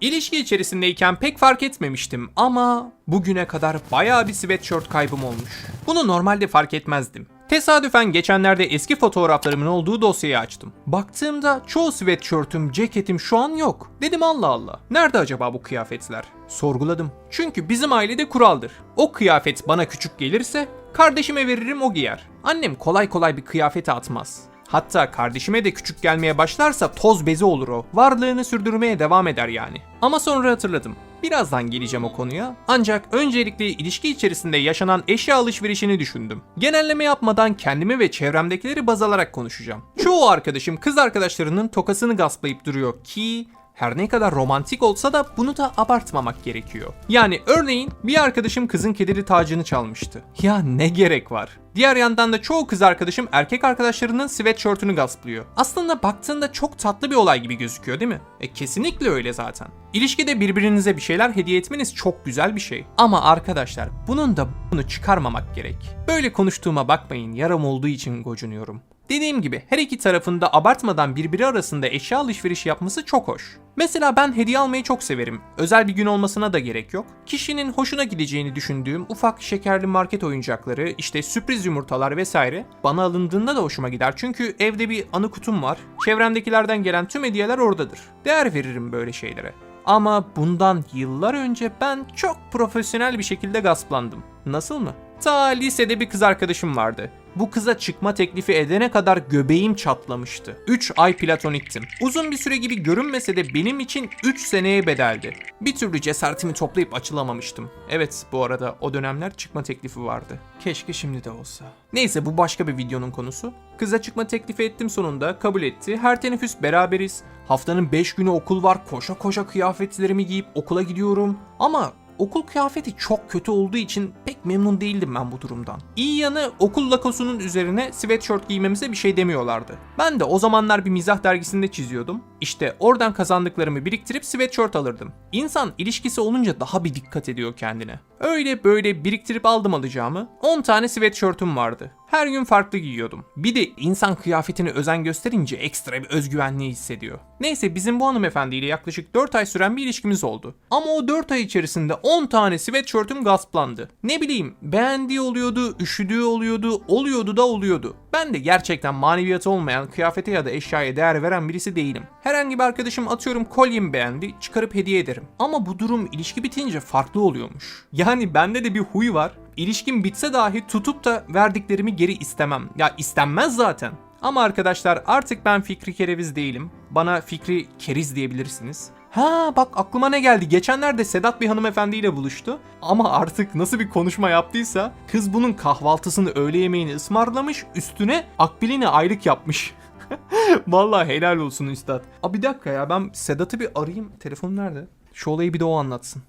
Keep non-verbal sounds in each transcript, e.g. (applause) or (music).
İlişki içerisindeyken pek fark etmemiştim ama bugüne kadar bayağı bir sweatshirt kaybım olmuş. Bunu normalde fark etmezdim. Tesadüfen geçenlerde eski fotoğraflarımın olduğu dosyayı açtım. Baktığımda çoğu sweatshirt'üm, ceketim şu an yok. Dedim Allah Allah. Nerede acaba bu kıyafetler? Sorguladım. Çünkü bizim ailede kuraldır. O kıyafet bana küçük gelirse kardeşime veririm o giyer. Annem kolay kolay bir kıyafeti atmaz. Hatta kardeşime de küçük gelmeye başlarsa toz bezi olur o. Varlığını sürdürmeye devam eder yani. Ama sonra hatırladım. Birazdan geleceğim o konuya. Ancak öncelikle ilişki içerisinde yaşanan eşya alışverişini düşündüm. Genelleme yapmadan kendimi ve çevremdekileri baz alarak konuşacağım. Çoğu arkadaşım kız arkadaşlarının tokasını gasplayıp duruyor ki her ne kadar romantik olsa da bunu da abartmamak gerekiyor. Yani örneğin bir arkadaşım kızın kedili tacını çalmıştı. Ya ne gerek var? Diğer yandan da çoğu kız arkadaşım erkek arkadaşlarının sweatshirt'ünü gasplıyor. Aslında baktığında çok tatlı bir olay gibi gözüküyor değil mi? E kesinlikle öyle zaten. İlişkide birbirinize bir şeyler hediye etmeniz çok güzel bir şey. Ama arkadaşlar bunun da bunu çıkarmamak gerek. Böyle konuştuğuma bakmayın yaram olduğu için gocunuyorum. Dediğim gibi her iki tarafında abartmadan birbiri arasında eşya alışverişi yapması çok hoş. Mesela ben hediye almayı çok severim. Özel bir gün olmasına da gerek yok. Kişinin hoşuna gideceğini düşündüğüm ufak şekerli market oyuncakları, işte sürpriz yumurtalar vesaire bana alındığında da hoşuma gider. Çünkü evde bir anı kutum var. Çevremdekilerden gelen tüm hediyeler oradadır. Değer veririm böyle şeylere. Ama bundan yıllar önce ben çok profesyonel bir şekilde gasplandım. Nasıl mı? Ta lisede bir kız arkadaşım vardı. Bu kıza çıkma teklifi edene kadar göbeğim çatlamıştı. 3 ay platoniktim. Uzun bir süre gibi görünmese de benim için 3 seneye bedeldi. Bir türlü cesaretimi toplayıp açılamamıştım. Evet bu arada o dönemler çıkma teklifi vardı. Keşke şimdi de olsa. Neyse bu başka bir videonun konusu. Kıza çıkma teklifi ettim sonunda kabul etti. Her teneffüs beraberiz. Haftanın 5 günü okul var. Koşa koşa kıyafetlerimi giyip okula gidiyorum. Ama okul kıyafeti çok kötü olduğu için pek memnun değildim ben bu durumdan. İyi yanı okul lakosunun üzerine sweatshirt giymemize bir şey demiyorlardı. Ben de o zamanlar bir mizah dergisinde çiziyordum. İşte oradan kazandıklarımı biriktirip sweatshirt alırdım. İnsan ilişkisi olunca daha bir dikkat ediyor kendine. Öyle böyle biriktirip aldım alacağımı. 10 tane sweatshirt'üm vardı. Her gün farklı giyiyordum. Bir de insan kıyafetine özen gösterince ekstra bir özgüvenliği hissediyor. Neyse bizim bu hanımefendiyle yaklaşık 4 ay süren bir ilişkimiz oldu. Ama o 4 ay içerisinde 10 tane sweatshirt'üm gasplandı. Ne bileyim beğendiği oluyordu, üşüdüğü oluyordu, oluyordu da oluyordu. Ben de gerçekten maneviyatı olmayan kıyafete ya da eşyaya değer veren birisi değilim. Herhangi bir arkadaşım atıyorum kolyemi beğendi, çıkarıp hediye ederim. Ama bu durum ilişki bitince farklı oluyormuş. Yani bende de bir huy var. İlişkim bitse dahi tutup da verdiklerimi geri istemem. Ya istenmez zaten. Ama arkadaşlar artık ben Fikri Kereviz değilim. Bana Fikri Keriz diyebilirsiniz. Ha bak aklıma ne geldi. Geçenlerde Sedat bir hanımefendiyle buluştu. Ama artık nasıl bir konuşma yaptıysa kız bunun kahvaltısını öğle yemeğini ısmarlamış üstüne akbiline aylık yapmış. (laughs) Vallahi helal olsun üstad. Aa bir dakika ya ben Sedat'ı bir arayayım. Telefon nerede? Şu olayı bir de o anlatsın.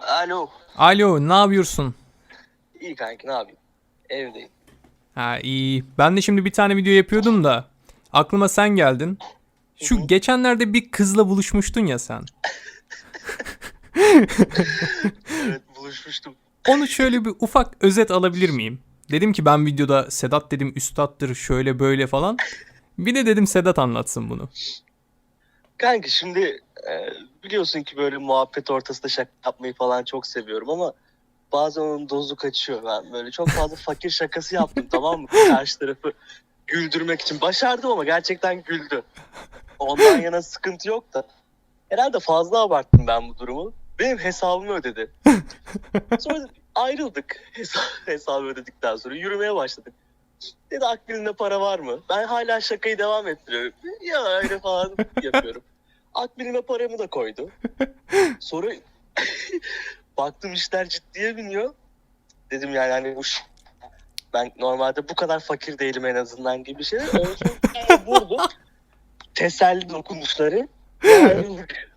Alo. Alo ne yapıyorsun? İyi kanki ne yapayım? Evdeyim. Ha iyi. Ben de şimdi bir tane video yapıyordum da aklıma sen geldin. Şu geçenlerde bir kızla buluşmuştun ya sen. Evet buluşmuştum. Onu şöyle bir ufak özet alabilir miyim? Dedim ki ben videoda Sedat dedim üstattır şöyle böyle falan. Bir de dedim Sedat anlatsın bunu. Kanki şimdi e, biliyorsun ki böyle muhabbet ortasında şaka yapmayı falan çok seviyorum ama bazen onun dozu kaçıyor. Ben böyle çok fazla fakir şakası yaptım tamam mı? (laughs) Karşı tarafı güldürmek için. Başardım ama gerçekten güldü. Ondan yana sıkıntı yok da. Herhalde fazla abarttım ben bu durumu. Benim hesabımı ödedi. (laughs) Sonra ayrıldık hesabı, hesabı ödedikten sonra yürümeye başladık. Dedi akbilinde para var mı? Ben hala şakayı devam ettiriyorum. Ya öyle falan yapıyorum. (laughs) Akbilime paramı da koydu. Sonra baktım işler ciddiye biniyor. Dedim yani hani bu ben normalde bu kadar fakir değilim en azından gibi bir şey. Olsun (laughs) vurdu. Teselli dokunuşları.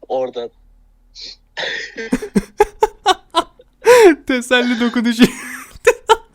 Oradan. (laughs) Teselli dokunuşu.